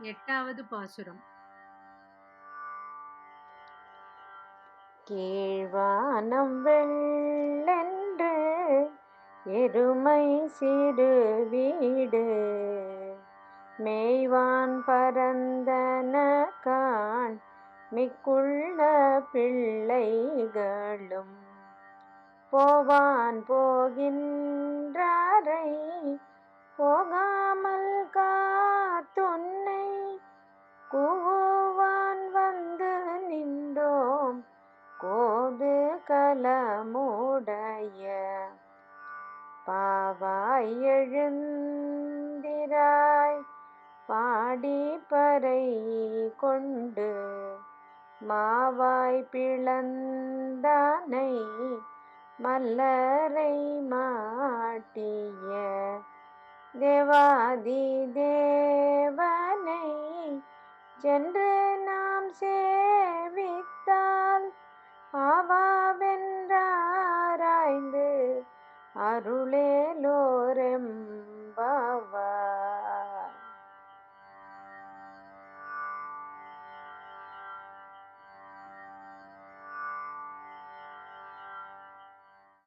எட்டாவது பாசுரம். கீழ்வானம் வெள்ளென்று எருமை சிறு வீடு மேய்வான் பரந்தன கான் மிக்குள்ள பிள்ளைகளும் போவான் போகின்ற கலமுடைய பாவாய் எழுந்திராய் பாடி பறை கொண்டு மாவாய் பிளந்தானை மல்லரை மாட்டிய தேவாதி தேவனை சென்று நாம் சேவித்தார் അരുളേലോരം